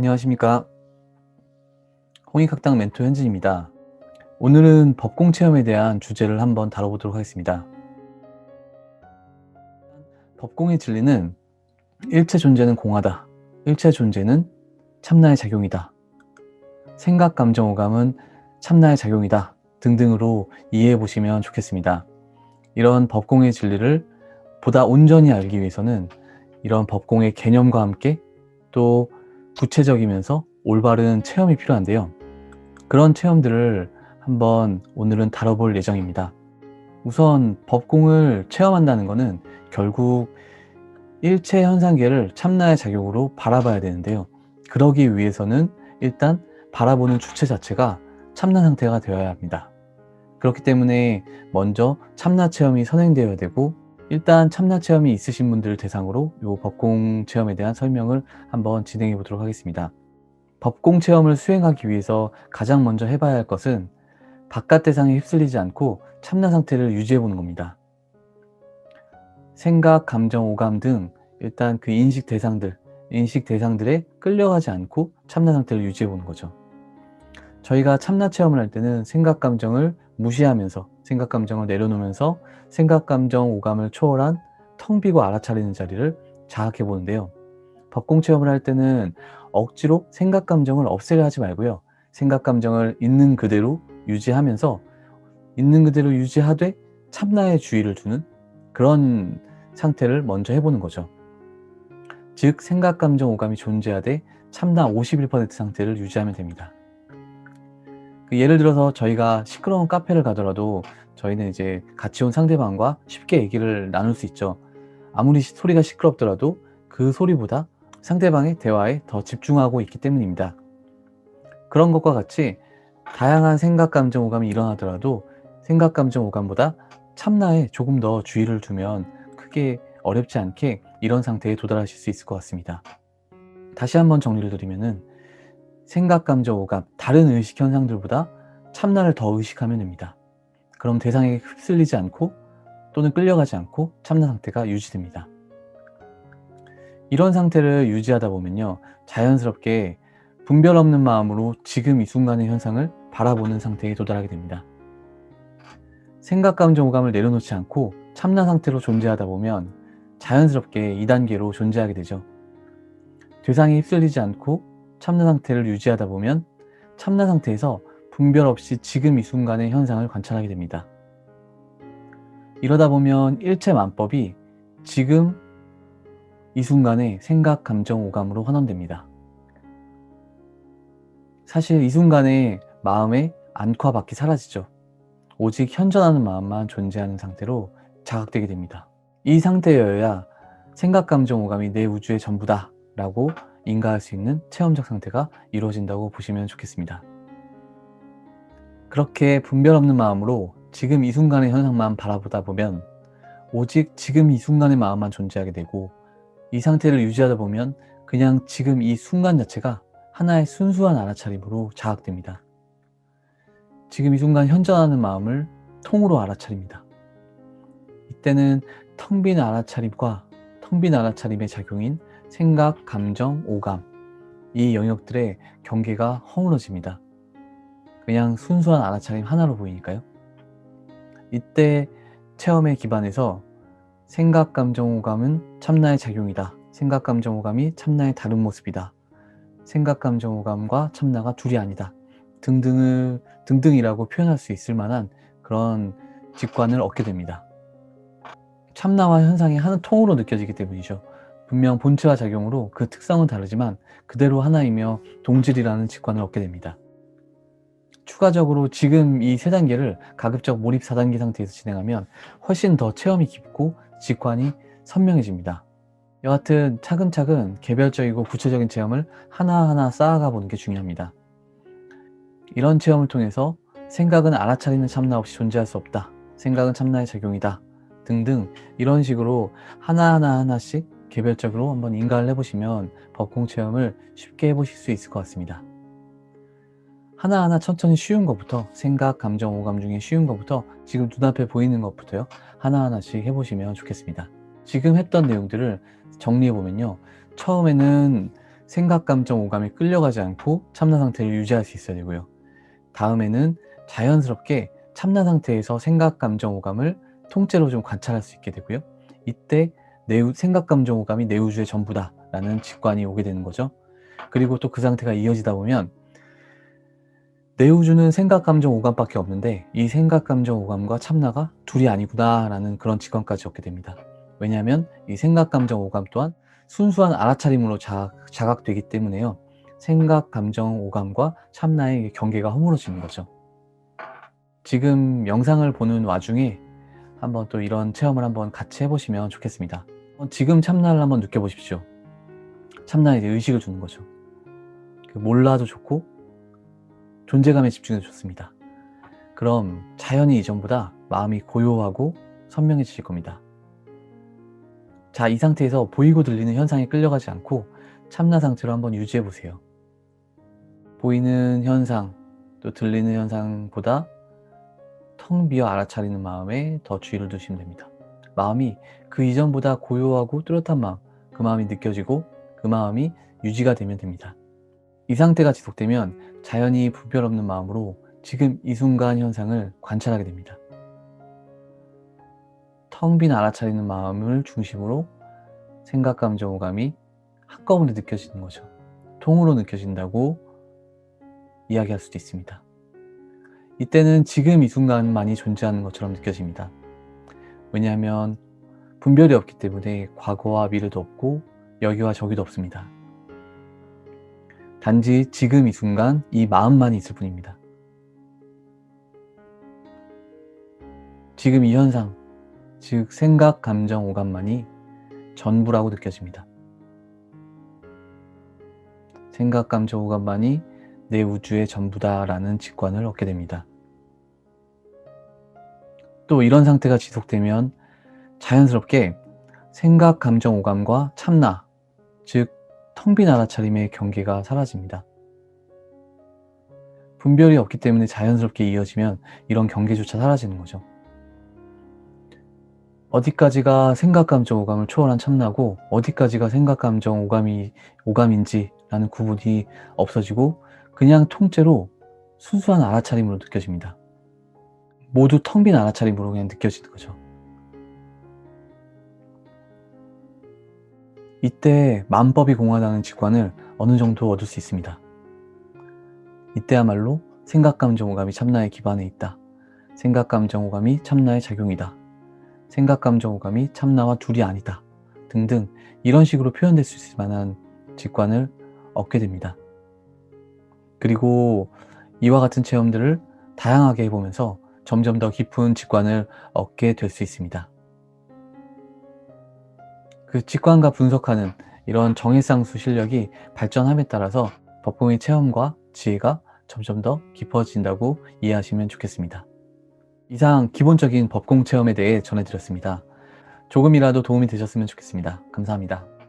안녕하십니까? 홍익학당 멘토 현진입니다. 오늘은 법공 체험에 대한 주제를 한번 다뤄보도록 하겠습니다. 법공의 진리는 일체 존재는 공하다. 일체 존재는 참나의 작용이다. 생각, 감정, 오감은 참나의 작용이다 등등으로 이해해 보시면 좋겠습니다. 이런 법공의 진리를 보다 온전히 알기 위해서는 이런 법공의 개념과 함께 또 구체적이면서 올바른 체험이 필요한데요. 그런 체험들을 한번 오늘은 다뤄볼 예정입니다. 우선 법공을 체험한다는 것은 결국 일체 현상계를 참나의 작용으로 바라봐야 되는데요. 그러기 위해서는 일단 바라보는 주체 자체가 참나 상태가 되어야 합니다. 그렇기 때문에 먼저 참나 체험이 선행되어야 되고 일단 참나 체험이 있으신 분들 대상으로 이 법공 체험에 대한 설명을 한번 진행해 보도록 하겠습니다. 법공 체험을 수행하기 위해서 가장 먼저 해봐야 할 것은 바깥 대상에 휩쓸리지 않고 참나 상태를 유지해 보는 겁니다. 생각, 감정, 오감 등 일단 그 인식 대상들, 인식 대상들에 끌려가지 않고 참나 상태를 유지해 보는 거죠. 저희가 참나 체험을 할 때는 생각, 감정을 무시하면서 생각, 감정을 내려놓으면서 생각, 감정, 오감을 초월한 텅 비고 알아차리는 자리를 자학해 보는데요. 법공 체험을 할 때는 억지로 생각, 감정을 없애려 하지 말고요. 생각, 감정을 있는 그대로 유지하면서 있는 그대로 유지하되 참나의 주의를 두는 그런 상태를 먼저 해보는 거죠. 즉 생각, 감정, 오감이 존재하되 참나 51% 상태를 유지하면 됩니다. 그 예를 들어서 저희가 시끄러운 카페를 가더라도 저희는 이제 같이 온 상대방과 쉽게 얘기를 나눌 수 있죠. 아무리 소리가 시끄럽더라도 그 소리보다 상대방의 대화에 더 집중하고 있기 때문입니다. 그런 것과 같이 다양한 생각, 감정, 오감이 일어나더라도 생각, 감정, 오감보다 참나에 조금 더 주의를 두면 크게 어렵지 않게 이런 상태에 도달하실 수 있을 것 같습니다. 다시 한번 정리를 드리면은 생각, 감정, 오감, 다른 의식 현상들보다 참나를 더 의식하면 됩니다. 그럼 대상에 휩쓸리지 않고 또는 끌려가지 않고 참나 상태가 유지됩니다. 이런 상태를 유지하다 보면요. 자연스럽게 분별 없는 마음으로 지금 이 순간의 현상을 바라보는 상태에 도달하게 됩니다. 생각, 감정, 오감을 내려놓지 않고 참나 상태로 존재하다 보면 자연스럽게 2단계로 존재하게 되죠. 대상에 휩쓸리지 않고 참나 상태를 유지하다 보면 참나 상태에서 분별 없이 지금 이 순간의 현상을 관찰하게 됩니다. 이러다 보면 일체 만법이 지금 이 순간의 생각, 감정, 오감으로 환원됩니다. 사실 이 순간에 마음의 안과 밖이 사라지죠. 오직 현존하는 마음만 존재하는 상태로 자각되게 됩니다. 이 상태여야 생각, 감정, 오감이 내 우주의 전부다 라고 인가할 수 있는 체험적 상태가 이루어진다고 보시면 좋겠습니다. 그렇게 분별 없는 마음으로 지금 이 순간의 현상만 바라보다 보면 오직 지금 이 순간의 마음만 존재하게 되고 이 상태를 유지하다 보면 그냥 지금 이 순간 자체가 하나의 순수한 알아차림으로 자각됩니다. 지금 이 순간 현존하는 마음을 통으로 알아차립니다. 이때는 텅 빈 알아차림과 텅 빈 알아차림의 작용인 생각, 감정, 오감 이 영역들의 경계가 허물어집니다. 그냥 순수한 알아차림 하나로 보이니까요. 이때 체험에 기반해서 생각, 감정, 오감은 참나의 작용이다. 생각, 감정, 오감이 참나의 다른 모습이다. 생각, 감정, 오감과 참나가 둘이 아니다. 등등을, 등등이라고 표현할 수 있을 만한 그런 직관을 얻게 됩니다. 참나와 현상이 한 통으로 느껴지기 때문이죠. 분명 본체와 작용으로 그 특성은 다르지만 그대로 하나이며 동질이라는 직관을 얻게 됩니다. 추가적으로 지금 이 세 단계를 가급적 몰입 4단계 상태에서 진행하면 훨씬 더 체험이 깊고 직관이 선명해집니다. 여하튼 차근차근 개별적이고 구체적인 체험을 하나하나 쌓아가 보는 게 중요합니다. 이런 체험을 통해서 생각은 알아차리는 참나 없이 존재할 수 없다. 생각은 참나의 작용이다. 등등 이런 식으로 하나하나 하나씩 개별적으로 한번 인가를 해보시면 법공 체험을 쉽게 해보실 수 있을 것 같습니다. 하나하나 천천히 쉬운 것부터 생각, 감정, 오감 중에 쉬운 것부터 지금 눈앞에 보이는 것부터요 하나하나씩 해보시면 좋겠습니다. 지금 했던 내용들을 정리해보면요 처음에는 생각, 감정, 오감에 끌려가지 않고 참나 상태를 유지할 수 있어야 되고요. 다음에는 자연스럽게 참나 상태에서 생각, 감정, 오감을 통째로 좀 관찰할 수 있게 되고요. 이때 내 우- 생각, 감정, 오감이 내 우주의 전부다 라는 직관이 오게 되는 거죠. 그리고 또 그 상태가 이어지다 보면 내 우주는 생각, 감정, 오감밖에 없는데 이 생각, 감정, 오감과 참나가 둘이 아니구나 라는 그런 직관까지 얻게 됩니다. 왜냐하면 이 생각, 감정, 오감 또한 순수한 알아차림으로 자, 자각되기 때문에요. 생각, 감정, 오감과 참나의 경계가 허물어지는 거죠. 지금 영상을 보는 와중에 한번 또 이런 체험을 한번 같이 해보시면 좋겠습니다. 어, 지금 참나를 한번 느껴보십시오. 참나에 이제 의식을 주는 거죠. 그 몰라도 좋고 존재감에 집중해도 좋습니다. 그럼 자연히 이전보다 마음이 고요하고 선명해지실 겁니다. 자, 이 상태에서 보이고 들리는 현상에 끌려가지 않고 참나 상태로 한번 유지해 보세요. 보이는 현상, 또 들리는 현상보다 텅 비어 알아차리는 마음에 더 주의를 두시면 됩니다. 마음이 그 이전보다 고요하고 뚜렷한 마음, 그 마음이 느껴지고 그 마음이 유지가 되면 됩니다. 이 상태가 지속되면 자연히 부별 없는 마음으로 지금 이 순간 현상을 관찰하게 됩니다. 텅 빈 알아차리는 마음을 중심으로 생각, 감정, 오감이 한꺼번에 느껴지는 거죠. 통으로 느껴진다고 이야기할 수도 있습니다. 이때는 지금 이 순간만이 존재하는 것처럼 느껴집니다. 왜냐하면 분별이 없기 때문에 과거와 미래도 없고 여기와 저기도 없습니다. 단지 지금 이 순간 이 마음만이 있을 뿐입니다. 지금 이 현상, 즉 생각, 감정, 오감만이 전부라고 느껴집니다. 생각, 감정, 오감만이 내 우주의 전부다라는 직관을 얻게 됩니다. 또 이런 상태가 지속되면 자연스럽게 생각, 감정, 오감과 참나, 즉 텅 빈 알아차림의 경계가 사라집니다. 분별이 없기 때문에 자연스럽게 이어지면 이런 경계조차 사라지는 거죠. 어디까지가 생각, 감정, 오감을 초월한 참나고 어디까지가 생각, 감정, 오감이 오감인지라는 구분이 없어지고 그냥 통째로 순수한 알아차림으로 느껴집니다. 모두 텅 빈 알아차림으로 그냥 느껴지는 거죠. 이때 만법이 공하다는 직관을 어느 정도 얻을 수 있습니다. 이때야말로 생각, 감정, 오감이 참나의 기반에 있다. 생각, 감정, 오감이 참나의 작용이다. 생각, 감정, 오감이 참나와 둘이 아니다. 등등 이런 식으로 표현될 수 있을 만한 직관을 얻게 됩니다. 그리고 이와 같은 체험들을 다양하게 해보면서 점점 더 깊은 직관을 얻게 될 수 있습니다. 그 직관과 분석하는 이런 정해상수 실력이 발전함에 따라서 법공의 체험과 지혜가 점점 더 깊어진다고 이해하시면 좋겠습니다. 이상 기본적인 법공 체험에 대해 전해드렸습니다. 조금이라도 도움이 되셨으면 좋겠습니다. 감사합니다.